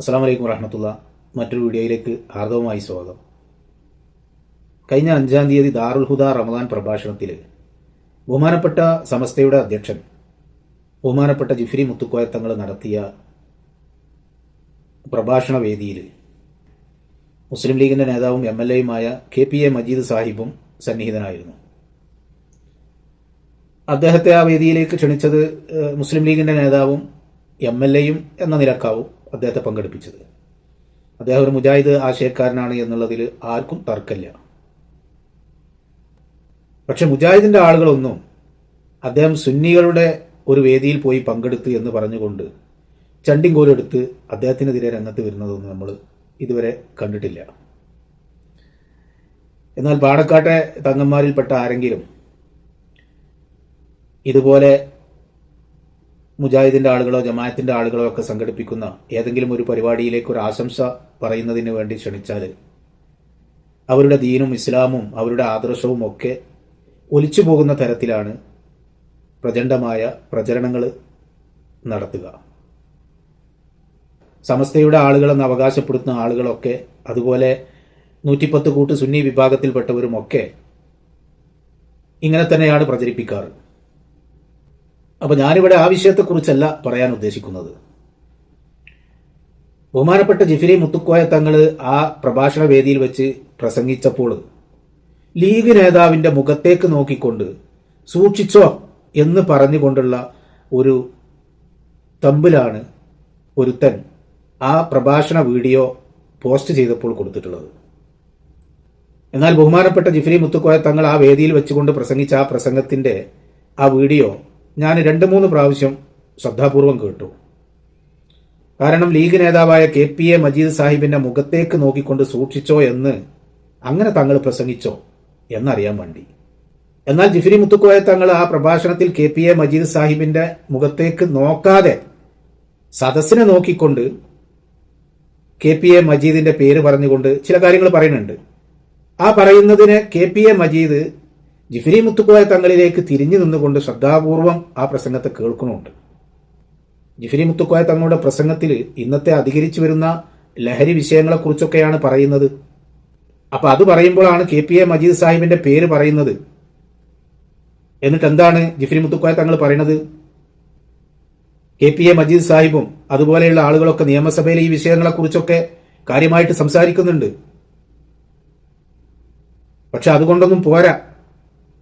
അസ്സാം വലൈക്കും വറഹമത്തുള്ള. മറ്റൊരു വീഡിയോയിലേക്ക് ഹാർദവമായി സ്വാഗതം. കഴിഞ്ഞ അഞ്ചാം തീയതി ദാറുൽ ഹുദ റമദാൻ പ്രഭാഷണത്തിൽ ബഹുമാനപ്പെട്ട സമസ്തയുടെ അധ്യക്ഷൻ ബഹുമാനപ്പെട്ട ജിഫ്രി മുത്തുക്കോയത്തങ്ങൾ നടത്തിയ പ്രഭാഷണ വേദിയിൽ മുസ്ലിം ലീഗിന്റെ നേതാവും എം എൽ എയുമായ കെ പി എ മജീദ് സാഹിബും സന്നിഹിതനായിരുന്നു. അദ്ദേഹത്തെ ആ വേദിയിലേക്ക് ക്ഷണിച്ചത് മുസ്ലിം ലീഗിന്റെ നേതാവും എം എൽ എയും എന്ന നിലക്കാവും അദ്ദേഹത്തെ പങ്കെടുപ്പിച്ചത്. അദ്ദേഹം ഒരു മുജാഹിദ് ആശയക്കാരനാണ് എന്നുള്ളതിൽ ആർക്കും തർക്കമില്ല. പക്ഷെ മുജാഹിദിന്റെ ആളുകളൊന്നും അദ്ദേഹം സുന്നികളുടെ ഒരു വേദിയിൽ പോയി പങ്കെടുത്തു എന്ന് പറഞ്ഞുകൊണ്ട് ചണ്ടിങ്കോലെടുത്ത് അദ്ദേഹത്തിനെതിരെ രംഗത്ത് വരുന്നതൊന്നും നമ്മൾ ഇതുവരെ കണ്ടിട്ടില്ല. എന്നാൽ പാണക്കാട്ടെ തങ്ങന്മാരിൽപ്പെട്ട ആരെങ്കിലും ഇതുപോലെ മുജാഹിദിന്റെ ആളുകളോ ജമാഅത്തിന്റെ ആളുകളോ ഒക്കെ സംഘടിപ്പിക്കുന്ന ഏതെങ്കിലും ഒരു പരിപാടിയിലേക്ക് ഒരു ആശംസ പറയുന്നതിന് വേണ്ടി ക്ഷണിച്ചാൽ അവരുടെ ദീനും ഇസ്ലാമും അവരുടെ ആദർശവും ഒക്കെ ഒലിച്ചു പോകുന്ന തരത്തിലാണ് പ്രചണ്ഡമായ പ്രചരണങ്ങൾ നടത്തുക. സമസ്തയുടെ ആളുകളെന്ന് അവകാശപ്പെടുത്തുന്ന ആളുകളൊക്കെ അതുപോലെ നൂറ്റിപ്പത്ത് കൂട്ട് സുന്നി വിഭാഗത്തിൽപ്പെട്ടവരുമൊക്കെ ഇങ്ങനെ തന്നെയാണ് പ്രചരിപ്പിക്കാറ്. അപ്പൊ ഞാനിവിടെ ആ വിഷയത്തെക്കുറിച്ചല്ല പറയാൻ ഉദ്ദേശിക്കുന്നത്. ബഹുമാനപ്പെട്ട ജിഫിലി മുത്തുക്കോയ തങ്ങൾ ആ പ്രഭാഷണ വേദിയിൽ വെച്ച് പ്രസംഗിച്ചപ്പോൾ ലീഗ് നേതാവിന്റെ മുഖത്തേക്ക് നോക്കിക്കൊണ്ട് സൂക്ഷിച്ചോ എന്ന് പറഞ്ഞുകൊണ്ടുള്ള ഒരു തമ്പിലാണ് ഒരുത്തൻ ആ പ്രഭാഷണ വീഡിയോ പോസ്റ്റ് ചെയ്തപ്പോൾ കൊടുത്തിട്ടുള്ളത്. എന്നാൽ ബഹുമാനപ്പെട്ട ജിഫ്രി മുത്തുക്കോയ തങ്ങൾ ആ വേദിയിൽ വെച്ചുകൊണ്ട് പ്രസംഗിച്ച ആ പ്രസംഗത്തിന്റെ ആ വീഡിയോ ഞാൻ രണ്ട് മൂന്ന് പ്രാവശ്യം ശ്രദ്ധാപൂർവം കേട്ടു. കാരണം ലീഗ് നേതാവായ കെ പി എ മജീദ് സാഹിബിന്റെ മുഖത്തേക്ക് നോക്കിക്കൊണ്ട് സൂക്ഷിച്ചോ എന്ന് അങ്ങനെ തങ്ങൾ പ്രസംഗിച്ചോ എന്നറിയാൻ വേണ്ടി. എന്നാൽ ജിഫിരി മുത്തുക്കോയ തങ്ങൾ ആ പ്രഭാഷണത്തിൽ കെ പി എ മജീദ് സാഹിബിന്റെ മുഖത്തേക്ക് നോക്കാതെ സദസ്സിനെ നോക്കിക്കൊണ്ട് കെ പി എ മജീദിന്റെ പേര് പറഞ്ഞുകൊണ്ട് ചില കാര്യങ്ങൾ പറയുന്നുണ്ട്. ആ പറയുന്നതിന് K P A Majeed Jifri Muthukoya തങ്ങളിലേക്ക് തിരിഞ്ഞു നിന്നുകൊണ്ട് ശ്രദ്ധാപൂർവം ആ പ്രസംഗത്തെ കേൾക്കുന്നുണ്ട്. ജിഫിരി മുത്തുക്കോയ തങ്ങളുടെ പ്രസംഗത്തിൽ ഇന്നത്തെ അധികരിച്ചു വരുന്ന ലഹരി വിഷയങ്ങളെക്കുറിച്ചൊക്കെയാണ് പറയുന്നത്. അപ്പൊ അത് പറയുമ്പോഴാണ് കെ പി എ മജീദ് സാഹിബിന്റെ പേര് പറയുന്നത്. എന്നിട്ട് എന്താണ് ജിഫിരി മുത്തുക്കോയ തങ്ങൾ പറയുന്നത് കെ പി എ മജീദ് സാഹിബും അതുപോലെയുള്ള ആളുകളൊക്കെ നിയമസഭയിൽ ഈ വിഷയങ്ങളെക്കുറിച്ചൊക്കെ കാര്യമായിട്ട് സംസാരിക്കുന്നുണ്ട്. പക്ഷെ അതുകൊണ്ടൊന്നും പോരാ.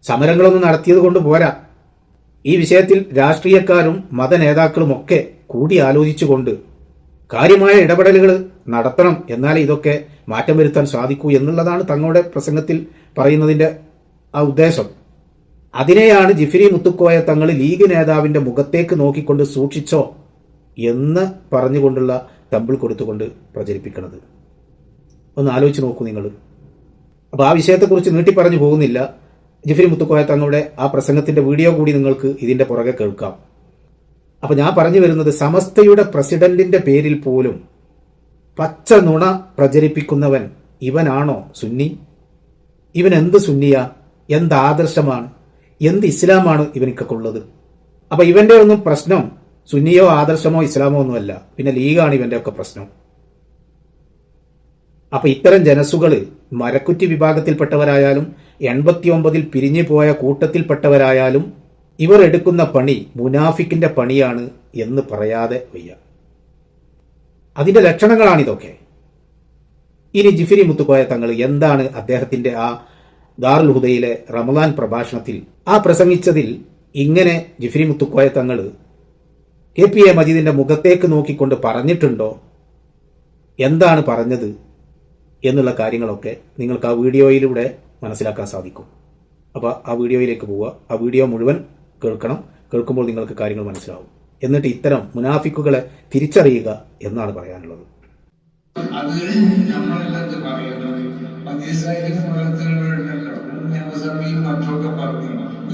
സമരങ്ങളൊന്നും നടത്തിയത് കൊണ്ട് പോരാ. ഈ വിഷയത്തിൽ രാഷ്ട്രീയക്കാരും മതനേതാക്കളും ഒക്കെ കൂടി ആലോചിച്ചുകൊണ്ട് കാര്യമായ ഇടപെടലുകൾ നടത്തണം എന്നാലേ ഇതൊക്കെ മാറ്റം വരുത്താൻ സാധിക്കൂ എന്നുള്ളതാണ് തങ്ങളുടെ പ്രസംഗത്തിൽ പറയുന്നതിന്റെ ആ ഉദ്ദേശം. അതിനെയാണ് ജിഫിരി മുത്തുക്കോയ തങ്ങൾ ലീഗ് നേതാവിന്റെ മുഖത്തേക്ക് നോക്കിക്കൊണ്ട് സൂക്ഷിച്ചോ എന്ന് പറഞ്ഞുകൊണ്ടുള്ള തമ്പിൾ കൊടുത്തുകൊണ്ട് പ്രചരിപ്പിക്കുന്നത് ഒന്ന് ആലോചിച്ച് നോക്കൂ നിങ്ങൾ. അപ്പോൾ ആ വിഷയത്തെക്കുറിച്ച് നീട്ടി പറഞ്ഞു പോകുന്നില്ല. ജിഫിരി മുത്തുക്കോയ തങ്ങളുടെ ആ പ്രസംഗത്തിന്റെ വീഡിയോ കൂടി നിങ്ങൾക്ക് ഇതിന്റെ പുറകെ കേൾക്കാം. അപ്പൊ ഞാൻ പറഞ്ഞു വരുന്നത് സമസ്തയുടെ പ്രസിഡന്റിന്റെ പേരിൽ പോലും പച്ച നുണ പ്രചരിപ്പിക്കുന്നവൻ ഇവനാണോ സുന്നി? ഇവൻ എന്ത് സുന്നിയ? എന്ത് ആദർശമാണ്? എന്ത് ഇസ്ലാമാണ് ഇവനിക്കൊക്കെ ഉള്ളത് അപ്പൊ ഇവന്റെ ഒന്നും പ്രശ്നം സുന്നിയോ ആദർശമോ ഇസ്ലാമോ ഒന്നുമല്ല. പിന്നെ ലീഗാണ് ഇവന്റെ ഒക്കെ പ്രശ്നം. അപ്പൊ ഇത്തരം ജനസുകൾ മരക്കുറ്റി വിഭാഗത്തിൽപ്പെട്ടവരായാലും എൺപത്തിയൊമ്പതിൽ പിരിഞ്ഞു പോയ കൂട്ടത്തിൽപ്പെട്ടവരായാലും ഇവർ എടുക്കുന്ന പണി മുനാഫിക്കിന്റെ പണിയാണ് എന്ന് പറയാതെ വയ്യ. അതിന്റെ ലക്ഷണങ്ങളാണിതൊക്കെ. ഇനി ജിഫിരി മുത്തുക്കോയ തങ്ങൾ എന്താണ് അദ്ദേഹത്തിന്റെ ആ ദാറുൽ ഹുദയിലെ റമദാൻ പ്രഭാഷണത്തിൽ ആ പ്രസംഗിച്ചതിൽ ഇങ്ങനെ ജിഫിരി മുത്തുക്കോയ തങ്ങൾ കെ പി എ മജീദിന്റെ മുഖത്തേക്ക് നോക്കിക്കൊണ്ട് പറഞ്ഞിട്ടുണ്ടോ? എന്താണ് പറഞ്ഞത്? എന്നുള്ള കാര്യങ്ങളൊക്കെ നിങ്ങൾക്ക് ആ വീഡിയോയിലൂടെ മനസ്സിലാക്കാൻ സാധിക്കും. അപ്പോൾ ആ വീഡിയോയിലേക്ക് പോവുക. ആ വീഡിയോ മുഴുവൻ കേൾക്കണം. കേൾക്കുമ്പോൾ നിങ്ങൾക്ക് കാര്യങ്ങൾ മനസ്സിലാവും. എന്നിട്ട് ഇത്തരം മുനാഫിക്കുകളെ തിരിച്ചറിയുക എന്നാണ് പറയാനുള്ളത്. അത് നമ്മളെല്ലാം പറയുന്നത്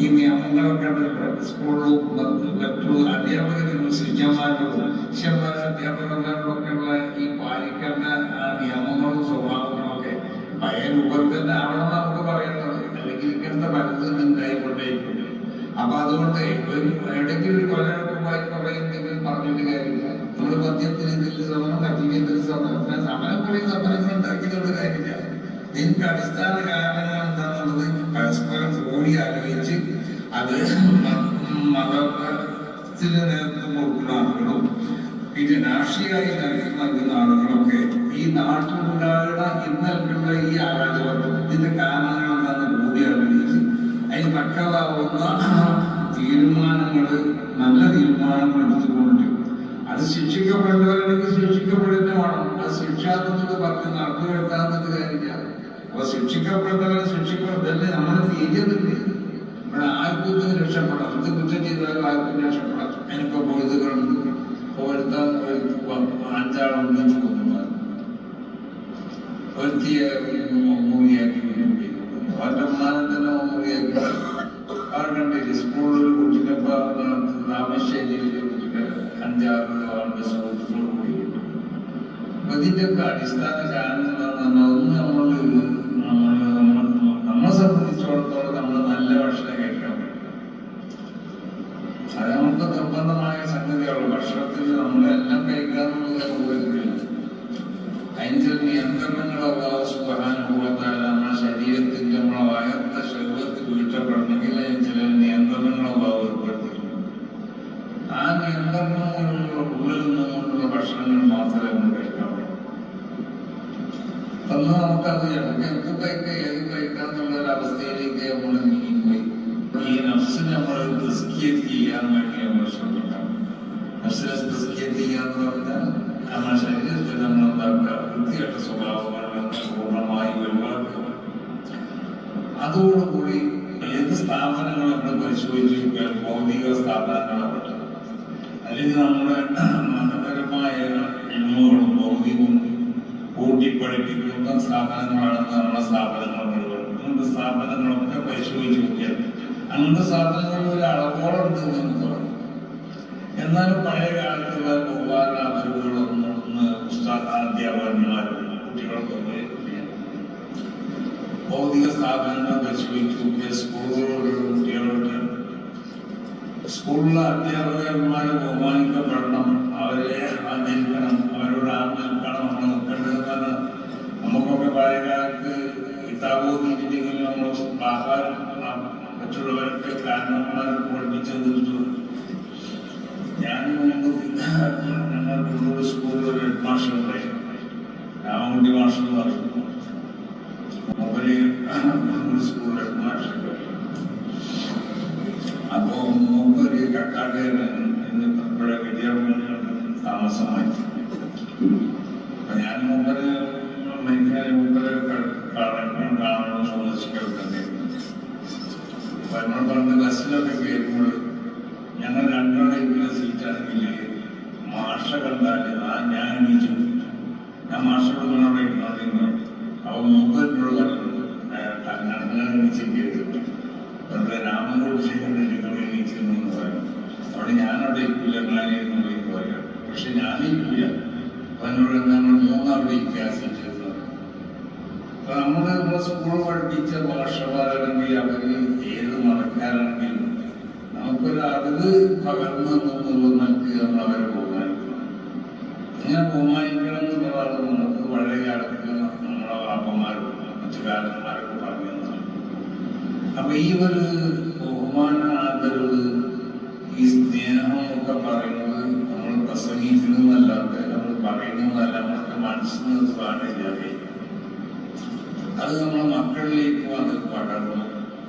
ഈ ഉണ്ടല്ലോ സ്കൂളിലും മറ്റുള്ള അധ്യാപകരും ശിഷ്യന്മാരും ശിഷ്യന്മാർ അധ്യാപകന്മാർക്കൊക്കെ ഉള്ള ഈ പാലിക്കേണ്ട ആ നിയമങ്ങളും സ്വഭാവങ്ങളൊക്കെ പഴയ രൂപത്തിൽ ആവണം നമുക്ക് പറയുന്നത്. അല്ലെങ്കിൽ ഇങ്ങനത്തെ പലതും ഉണ്ടായിക്കൊണ്ടേയിരിക്കും. അപ്പൊ അതുകൊണ്ട് ഒരു ഇടയ്ക്ക് ഒരു കൊലക്കുമായി കുറെ എന്തെങ്കിലും പറഞ്ഞിട്ട് കാര്യമില്ല. നമ്മൾ മദ്യത്തിന് ഇതിൽ സമരം കത്തിക്കുക ഇതൊരു സമരം സമരം കുറേ സമരങ്ങൾ ഉണ്ടാക്കിയതുകൊണ്ട് കാര്യമില്ല. ഇതിന്റെ അടിസ്ഥാന കാരണങ്ങൾ എന്താണെന്നുള്ളത് പരസ്പരം കൂടി ആലോചിച്ച് അത് മതത്തിന് നേതൃത്വം കൊടുക്കുന്ന ആളുകളും പിന്നെ രാഷ്ട്രീയമായി നൽകി നൽകുന്ന ആളുകളൊക്കെ ഈ നാട്ടിലുണ്ടാകുന്ന ഇന്നൽക്കുള്ള ഈ അരാജകത്വം ഇതിന്റെ കാരണങ്ങൾ എന്താണെന്ന് കൂടി ആലോചിച്ച് അതിന് പക്കതാവുന്ന തീരുമാനങ്ങൾ നല്ല തീരുമാനങ്ങൾ എടുത്തുകൊണ്ട് അത് ശിക്ഷിക്കപ്പെടേണ്ടവരാണെങ്കിൽ ശിക്ഷിക്കപ്പെടുന്ന വേണം അത് ശിക്ഷാത്മക പറഞ്ഞ് നടപ്പിലെടുക്കാവുന്നത് കാര്യമില്ല. അപ്പൊ ശിക്ഷിക്കപ്പെട്ടവരെ ശിക്ഷിക്കപ്പെട്ടല്ലേ നമ്മുടെ തീയതില്ലേ ഇവിടെ ആർക്കും ഇത് രക്ഷപ്പെടാം. എന്ത് കുറ്റം ചെയ്താലും ആർക്കും രക്ഷപ്പെടാം. എനിക്കിപ്പോ പൊഴുതുകളുണ്ട് പൊഴുത്താൻ അഞ്ചാളുണ്ടെന്ന് കൊന്നുമാർ ഒരുത്തിയെ മൂവിയാക്കി അവരുടെ ഉമ്മാനെ തന്നെ മൂവിയാക്കി കണ്ടില്ലേ? സ്കൂളിൽ താമരശ്ശേരിയിൽ കുട്ടിയുടെ അഞ്ചാറ് ആളുടെ സുഹൃത്തുക്കൾ കൂടി അപ്പൊ ഇതിന്റെയൊക്കെ അടിസ്ഥാന കാരണങ്ങളാണ് ഒന്ന് നമ്മൾ അന്ന് നമുക്കത് നമുക്ക് എന്ത് കഴിക്കാം ഏത് ഒരു അവസ്ഥയിലേക്ക് നമ്മൾ നീങ്ങിപ്പോയി? ഈ നഫ്സിനെ നമ്മൾ തസ്കിയത്ത് ചെയ്യാൻ വേണ്ടി നമ്മൾ ശ്രമിക്കണം. നഫ്സിനെ തസ്കിയത്ത് ചെയ്യാന്ന് പറഞ്ഞാൽ നമ്മുടെ ശരീരത്തിൽ നമ്മൾ എന്താക്കുക? വൃത്തിയായിട്ട് സ്വഭാവങ്ങളിൽ പൂർണമായി ഒഴിവാക്കുക. അതോടുകൂടി ഏത് സ്ഥാപനങ്ങൾ നമ്മൾ പരിശോധിച്ചു ഭൗതിക സ്ഥാപനങ്ങളാവട്ടെ അല്ലെങ്കിൽ നമ്മുടെ കൂട്ടിപ്പഠിപ്പിക്കുന്ന സ്ഥാപനങ്ങളാണ് നമ്മുടെ സ്ഥാപനങ്ങൾ അങ്ങനത്തെ സ്ഥാപനങ്ങളൊക്കെ പരിശോധിച്ച് നോക്കിയാൽ അങ്ങനത്തെ സ്ഥാപനങ്ങളിൽ ഒരു അളവോളുണ്ട് എന്ന് തോന്നുന്നു എന്നാലും പഴയ കാലത്തുള്ള ബഹുമാന പുസ്തക അധ്യാപകന്മാരും കുട്ടികളൊക്കെ ഉപയോഗിക്കില്ല ഭൗതിക സ്ഥാപനങ്ങൾ പരിശോധിച്ച് നോക്കിയ സ്കൂളുകളിലുള്ള കുട്ടികളുടെ സ്കൂളിലെ അധ്യാപകന്മാരെ ബഹുമാനിക്കപ്പെടണം. അവരെ ആദരിക്കണം. അവരോട് ആ നിൽക്കണം നമ്മൾ നിൽക്കേണ്ടതെന്നാണ് നമുക്കൊക്കെ പഴയകാലത്ത് കാലത്ത് കിതാബോധിയില്ലെങ്കിൽ നമ്മൾ ആഹാരം മറ്റുള്ളവരൊക്കെ കാരണന്മാരൊക്കെ പഠിപ്പിച്ചു തന്നിട്ടു ഞാൻ ഞങ്ങൾ ഞങ്ങളുടെ സ്കൂളിൽ ഒരു ഹെഡ് മാസ്റ്റർ ഉണ്ടായിരുന്നു രാമകുട്ടി മാസ്റ്റർ എന്ന് പറഞ്ഞു. അവർ സ്കൂളിൽ ഹെഡ് മാസ്റ്റർ. അപ്പോ മൂപ്പര് കക്കാട്ടേര് എന്ന് ഇവിടെ വിദ്യാഭ്യാസം താമസമായി സന്ദർശിക്കലൊക്കെ അപ്പൊ എന്നോട് പറഞ്ഞ ബസ്സിലൊക്കെ കയറുമ്പോൾ ഞങ്ങൾ രണ്ടാളെ ഇങ്ങനെ സീറ്റാണെങ്കിൽ മാഷ കണ്ടാൽ ആ ഞാൻ എണീച്ചു. ഞാൻ മാഷോട് പറഞ്ഞവിടെ ഇരുന്നു അവ മൂപ്പരിനോട് പറഞ്ഞു അങ്ങനെ എണീച്ചിരിക്കരുത് വെറുതെ രാമനോട് ചെയ്യുന്നുണ്ടെങ്കിൽ എണീച്ചിരുന്നു എന്ന് പറയും അവിടെ ഞാനവിടെ ഇരിക്കില്ല ഞാനിരുന്നു എന്ന് പറയാം പക്ഷെ ഞാനിരിക്കില്ല എന്നോട് നമ്മൾ നമ്മൾ നമ്മളെ സ്കൂൾ പഠിപ്പിച്ച ഭാഷമാരാണെങ്കിൽ അവർ ഏത് മതക്കാരാണെങ്കിലും നമുക്കൊരു അറിവ് പകർന്നു നമുക്ക് നമ്മൾ അവരെ ബഹുമാനിക്കണം. ഇങ്ങനെ ബഹുമാനിക്കണം എന്ന് പറയുന്നത് നമുക്ക് വളരെ കാലത്ത് നമ്മളെ വാപ്പന്മാരും മറ്റു കാരണന്മാരൊക്കെ പറഞ്ഞു അപ്പൊ ഈ ഒരു ബഹുമാന ആദരവ് ഈ സ്നേഹം ഒക്കെ പറയുന്നത് നമ്മൾ പ്രസംഗിക്കുന്നതല്ലാതെ നമ്മൾ പറയുന്നതല്ല നമ്മളൊക്കെ മനസ്സിന് നിന്ന് പാടില്ലാതെ അത് നമ്മളെ മക്കളിലേക്കും അത് പടർന്നു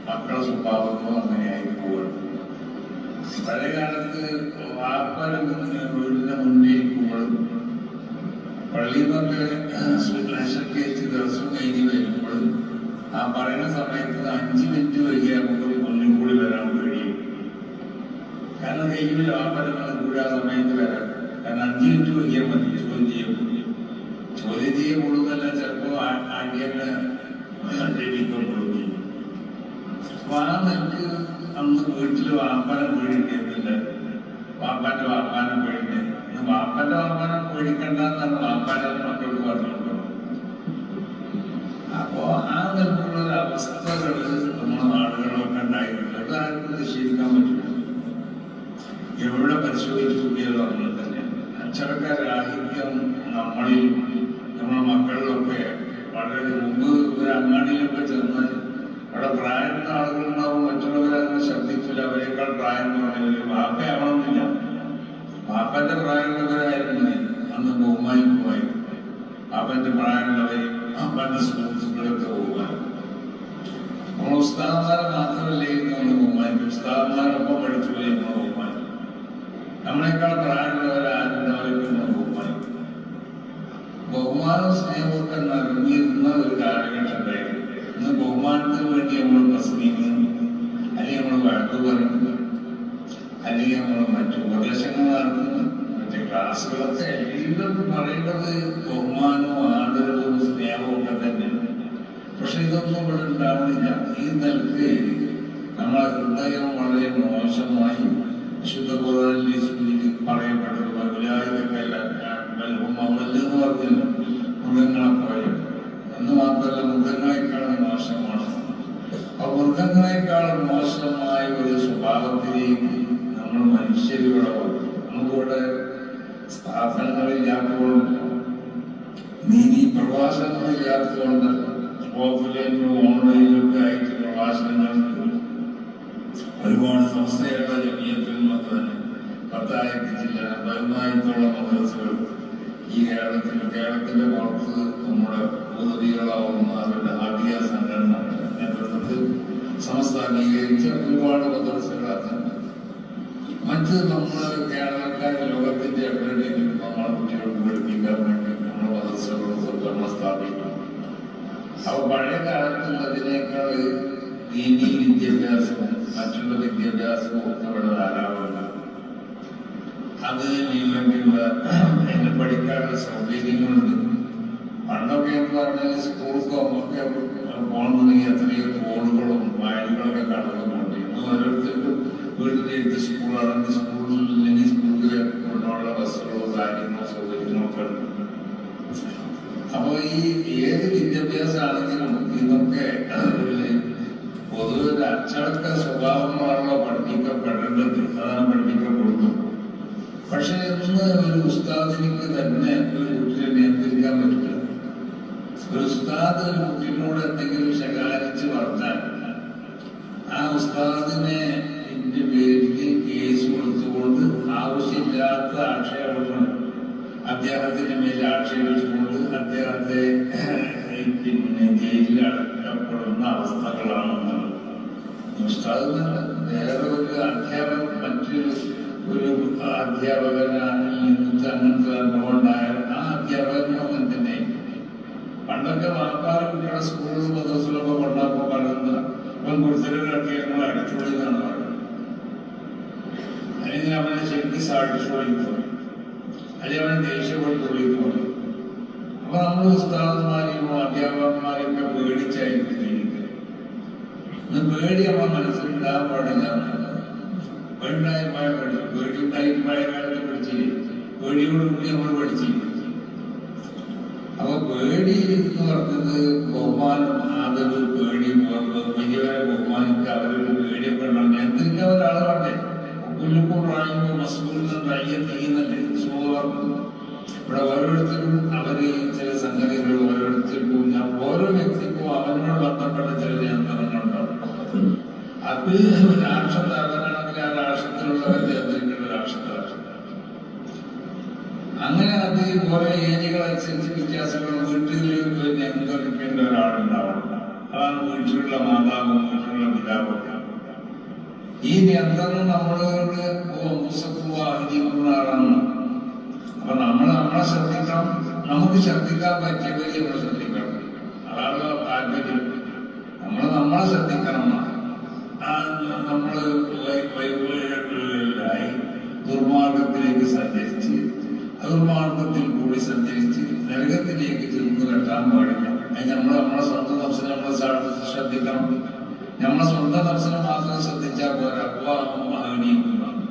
മക്കളുടെ സ്വഭാവങ്ങളും അങ്ങനെയായി പോവുകയാണ് പഴയകാലത്ത് വീടിന്റെ മുന്നിൽ ഇരിക്കുമ്പോഴും പള്ളിയിൽ നിന്നൊക്കെ സുരേഷൻ കേച്ച് ദിവസം കഴിഞ്ഞ് വരുമ്പോഴും ആ പറയുന്ന സമയത്ത് അഞ്ച് മിനിറ്റ് വൈകി നമുക്ക് മുന്നിൽ കൂടി വരാൻ കഴിയും. കാരണം കഴിഞ്ഞ വാപ്പനങ്ങൾ കൂടി ആ സമയത്ത് വരാം. കാരണം അഞ്ച് മിനിറ്റ് വൈകിയാൽ മതി ചോദ്യം ചെയ്യും. ചോദ്യം ചെയ്യപ്പെടുന്നല്ല ചിലപ്പോ ആദ്യമേ ലഭിക്കപ്പെടുകയും അപ്പൊ ആ വീട്ടിൽ അന്ന് വീട്ടിൽ വാപ്പാനെ പേടിക്കുന്നില്ല വാപ്പാന്റെ വാപ്പാനെ പേടിക്കുക ഇന്ന് വാപ്പാന്റെ വാപ്പാനെ പേടിക്കണ്ടെന്നാണ് വാപ്പാന്റെ മക്കളോട് പറഞ്ഞിട്ടുള്ളത്. അപ്പോ ആ നിലക്കുള്ള ഒരു അവസ്ഥകൾ നമ്മുടെ നാടുകളിലൊക്കെ ഉണ്ടായിട്ടുണ്ട്. അത് ആർക്കും നിഷേധിക്കാൻ പറ്റില്ല. എവിടെ പരിശോധിച്ചു കൂടിയത് അങ്ങനെ തന്നെയാണ് അച്ചടക്കരാഹിത്യം നമ്മളിൽ നമ്മുടെ മക്കളിലൊക്കെ വളരെ മുമ്പ് ഒരു അങ്ങാടിയിലൊക്കെ ചെന്ന് അവിടെ പ്രായമുള്ള ആളുകളുണ്ടാവും മറ്റുള്ളവരെ അങ്ങനെ ശ്രദ്ധിച്ചില്ല. അവരെക്കാൾ പ്രായം കുറഞ്ഞവര് വാപ്പയാവണമെന്നില്ല. വാപ്പന്റെ പ്രായമുള്ളവരായിരുന്നു അന്ന് ബഹുമാനിക്കുമായി വാപ്പന്റെ പ്രായമുള്ളവരെയും വാപ്പന്റെ സുഹൃത്തുക്കളൊക്കെ ബഹുമാനിക്കും നമ്മൾ ഉസ്താദ്മാരെ മാത്രമല്ലേ നമ്മൾ ബഹുമാനിക്കും ഉസ്താദ്മാരൊപ്പം പഠിച്ചു നമ്മൾ ബഹുമാനിക്കും നമ്മളെക്കാൾ പ്രായമുള്ളവരാരുന്നവരൊക്കെ നമ്മൾ ബഹുമാനിക്കും ബഹുമാനവും സ്നേഹമൊക്കെ നിറഞ്ഞിരുന്ന ഒരു കാലഘട്ടം ഉണ്ടായിരുന്നു ഇന്ന് ബഹുമാനത്തിന് വേണ്ടി നമ്മൾ പ്രസംഗിക്കുന്നു. അല്ലെങ്കിൽ നമ്മൾ വഴക്ക് പറയുന്നു. അല്ലെങ്കിൽ നമ്മൾ മറ്റു ഉപദേശങ്ങൾ നടത്തുന്നു. മറ്റു ക്ലാസ്സുകളൊക്കെ എല്ലാം പറയുന്നത് ബഹുമാനവും ആദരവും സ്നേഹവും ഒക്കെ തന്നെയാണ്. പക്ഷെ ഇതൊന്നും ഇവിടെ ഉണ്ടാവുന്നില്ല ഈ നിലയ്ക്ക് നമ്മളെ ഹൃദയം വളരെ മോശമായി വിശുദ്ധ ഖുർആനിൽ സൂചിക്ക് പറയപ്പെട്ടത്. മൗലായികക്കല്ല എന്ന് പറഞ്ഞല്ലോ. മൃഗങ്ങളെ പറയും. എന്ന് മാത്രമല്ല മൃഗങ്ങളെക്കാളും മോശമാണ്. ആ മൃഗങ്ങളെക്കാളും മോശമായ ഒരു സ്വഭാവത്തിലേക്ക് നമ്മൾ മനുഷ്യരുടെ നമുക്കിവിടെ സ്ഥാപനങ്ങളില്ലാത്തതുകൊണ്ട് നീതി പ്രഭാഷണങ്ങളില്ലാത്തതുകൊണ്ട് ഓഫ്ലൈനിലും ഓൺലൈനിലൊക്കെ ആയിട്ട് പ്രഭാഷണങ്ങൾ ഒരുപാട് സംസ്ഥയുള്ള ജമീയത്തിൽ തന്നെ. പത്തായിരത്തി ജില്ല പതിനായിരത്തോളം മദ്രസകൾ. ഈ കേരളത്തിൽ കേരളത്തിന്റെ പുറത്ത് നമ്മുടെ ഭൂതതികളാവുന്ന അവരുടെ ആദ്യ സംഘടന നേതൃത്വത്തിൽ സമസ്ത അംഗീകരിച്ച ഒരുപാട് മദ്രസകളാണ് മറ്റ് നമ്മൾ കേരളക്കാർ ലോകത്തിന്റെ എവിടെയെങ്കിലും നമ്മളെ കുട്ടികൾക്ക് പഠിപ്പിക്കാൻ വേണ്ടി നമ്മൾ മദ്രസകളും നമ്മൾ സ്ഥാപിക്കണം. അപ്പൊ പഴയ കാലത്തുള്ളതിനേക്കാൾ ദീനി വിദ്യാഭ്യാസവും മറ്റുള്ള വിദ്യാഭ്യാസവും ഒക്കെ ഇവിടെ ധാരാളമുണ്ട്. അത് വേണ്ടിയുള്ള എന്നെ പഠിക്കാനുള്ള സൗകര്യങ്ങളുണ്ട്. പണ്ടൊക്കെ എന്ന് പറഞ്ഞാൽ സ്കൂൾക്കോ ഒക്കെ പോകണമെന്നുണ്ടെങ്കിൽ എത്രയോ തോടുകളും വയലുകളൊക്കെ കടന്നു പോകേണ്ടി ഇന്ന് ഓരോരുത്തർക്കും വീട്ടിലേക്ക് സ്കൂളാണെങ്കിൽ സ്കൂളിൽ ഇല്ലെങ്കിൽ സ്കൂളിൽ കൊണ്ടുള്ള ബസ്സുകളോ കാര്യങ്ങളോ സൗകര്യങ്ങളോ ഒക്കെ ഉണ്ട്. അപ്പൊ ഈ ഏത് വിദ്യാഭ്യാസമാണെങ്കിലും ഇതൊക്കെ പൊതുവെ ഒരു അച്ചടക്ക സ്വഭാവമാണല്ലോ പഠിപ്പിക്കപ്പെടേണ്ടത്. അതാണ് പഠിപ്പിക്കപ്പെടുന്നത് പക്ഷെ ഇന്ന് ഒരു ഉസ്താദിനിക്ക് തന്നെ ഒരു കുട്ടിയെ നിയന്ത്രിക്കാൻ പറ്റില്ല. ഒരു ഉസ്താദ് ഒരു കുട്ടിനോട് എന്തെങ്കിലും ശകാരിച്ച് വളർത്താൻ ആ ഉസ്താദിനെ എന്റെ പേരിൽ കേസ് കൊടുത്തുകൊണ്ട് ആവശ്യമില്ലാത്ത ആക്ഷേപങ്ങൾ അദ്ദേഹത്തിന്റെ മേൽ ആക്ഷേപിച്ചുകൊണ്ട് അദ്ദേഹത്തെ പിന്നെ ജയിലിൽ അടക്കപ്പെടുന്ന അവസ്ഥകളാണെന്നുള്ളത് ഉസ്താദ് വേറെ ഒരു അധ്യാപകൻ മറ്റൊരു ഒരു അധ്യാപകനാണ് അങ്ങനത്തെ അനുഭവം ഉണ്ടായാൽ ആ അധ്യാപകനും അങ്ങനെ തന്നെ. പണ്ടൊക്കെ വാപ്പാറ് കുട്ടികളുടെ സ്കൂളിൽ മദ്രസിലൊക്കെ കൊണ്ടാകുമ്പോൾ പറയുന്ന ഇപ്പം കുറിച്ചൊക്കെ ഞങ്ങൾ അടിച്ചുപൊളി എന്നാണ് പറയുന്നത്. അല്ലെങ്കിൽ അവനെ ശരിക്കും സാധിച്ചുപൊളി പറയും അല്ലെങ്കിൽ അവനെ ദേഷ്യപ്പെട്ട് പോയി അപ്പൊ നമ്മൾ ഉസ്താദന്മാരെയും അധ്യാപകന്മാരെയും ഒക്കെ പേടിച്ചായിരിക്കും. പേടി അവൻ മനസ്സിലുണ്ടാകാൻ പാടില്ല. പേടിണ്ടായ മഴ പഠിച്ചു പേടിയുണ്ടായിട്ട് മഴ കാലത്ത് പഠിച്ചില്ലേ പേടിയോട് കൂടി നമ്മൾ പഠിച്ചില്ല അപ്പൊ പേടി എന്ന് പറഞ്ഞത് ബഹുമാനം ആദരവ് പേടി വലിയവരെ ബഹുമാനിക്കുക അവരൊരു ഉണ്ടാവും നിയന്ത്രിക്കാൻ ഒരാളെ വേണ്ടേ പുല്ലുകൂടായുമ്പോൾ മസ്കൂളിൽ അയ്യം ചെയ്യുന്നല്ലേ സുഖം ഇവിടെ ഓരോരുത്തരും അവർ ചില സംഗതികൾ ഓരോരുത്തർക്കും ഞാൻ ഓരോ വ്യക്തിക്കും അവനോട് ബന്ധപ്പെട്ട ചില നിയന്ത്രണങ്ങളുണ്ടാവും അത് രാഷ്ട്രത്താണെങ്കിൽ ആ രാഷ്ട്രത്തിലുള്ളവർ നിയന്ത്രിക്കേണ്ട രാഷ്ട്രത്താണ് അങ്ങനെ അത് കുറെ ഏരിയകൾ അനുസരിച്ച് വ്യത്യാസങ്ങൾ വീട്ടിൽ നിയന്ത്രിക്കേണ്ട ഒരാളുണ്ടാവണം. അതാണ് വീട്ടിലുള്ള മാതാവും വീട്ടിലുള്ള പിതാവും ഈ നിയന്ത്രണം നമ്മളോട് ആളാണ്. അപ്പൊ നമ്മൾ നമ്മളെ ശ്രദ്ധിക്കണം. നമുക്ക് ശ്രദ്ധിക്കാൻ പറ്റിയവരെ നമ്മൾ ശ്രദ്ധിക്കണം. അതാണ് താല്പര്യം. നമ്മൾ നമ്മളെ ശ്രദ്ധിക്കണം ആ നമ്മൾ വൈ- വൈ- വൈ- ദുർമാർഗത്തിലേക്ക് സഞ്ചരിച്ച് ദുർമാർഗത്തിൽ കൂടി സഞ്ചരിച്ച് നരകത്തിലേക്ക് ചെന്ന് കെട്ടാൻ പാടില്ല. നമ്മൾ നമ്മളെ സ്വന്തം നഫ്സിനെ നമ്മൾ ശ്രദ്ധിക്കണം. നമ്മളെ സ്വന്തം മാത്രം ശ്രദ്ധിച്ചാൽ പോരാ. മഹനീയമാണ്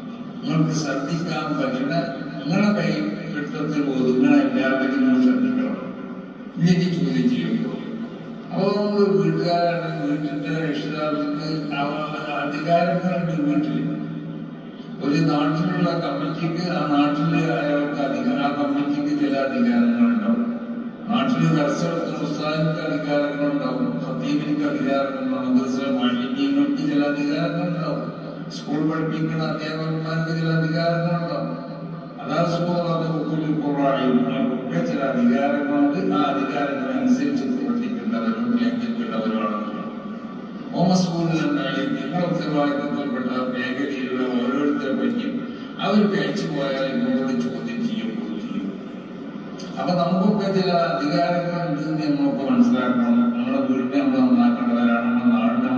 നിങ്ങൾക്ക് ശ്രദ്ധിക്കാൻ പറ്റുന്ന നിങ്ങളുടെ കൈ കിട്ടത്തിൽ ഒതുങ്ങണ എല്ലാവരും നിങ്ങൾ ശ്രദ്ധിക്കണം. ഇല്ലെങ്കിൽ അപ്പോൾ നമ്മൾ വീട്ടുകാരാണ് വീട്ടിന്റെ രക്ഷിതാക്കൾക്ക് അധികാരങ്ങളുണ്ട് വീട്ടിൽ ഒരു നാട്ടിലുള്ള കമ്മിറ്റിക്ക് ആ നാട്ടിലെ അയാൾക്ക് അധികാരം ആ കമ്മിറ്റിക്ക് ചില അധികാരങ്ങളുണ്ടാവും. നാട്ടിൽ ദർശനത്തിന് ഉസ്താദിക്ക് അധികാരങ്ങളുണ്ടാവും. ഖത്തീബിനിക്ക് അധികാരങ്ങളുണ്ടാവും. മദ്രസ മാലിന്യങ്ങൾക്ക് ചില അധികാരങ്ങളുണ്ടാവും. സ്കൂൾ പഠിപ്പിക്കുന്ന അധ്യാപകന്മാർക്ക് ചില അധികാരങ്ങളുണ്ടാവും. അതാ സ്കൂളിൽ കുറവായി. ചില അധികാരങ്ങളുണ്ട്. ആ അധികാരങ്ങളനുസരിച്ച് പ്രവർത്തിക്കേണ്ടവരും ലംഘിക്കേണ്ടവരുമാണ് ഹോമസ്കൂളിലുണ്ടായി നിങ്ങൾ ഉത്തരവാദിത്തത്തിൽപ്പെട്ട മേഖലയിലുള്ള ഓരോരുത്തരെ പറ്റിയും അവർ കഴിച്ചു പോയാൽ നിങ്ങളോട് ചോദ്യം ചെയ്യും. അപ്പൊ നമുക്കൊക്കെ ചില അധികാരങ്ങളുണ്ട് എന്ന് മനസ്സിലാക്കണം. നമ്മുടെ വീടിനെ നമ്മൾ നന്നാക്കേണ്ടവരാണ്. നമ്മുടെ നാടിനെ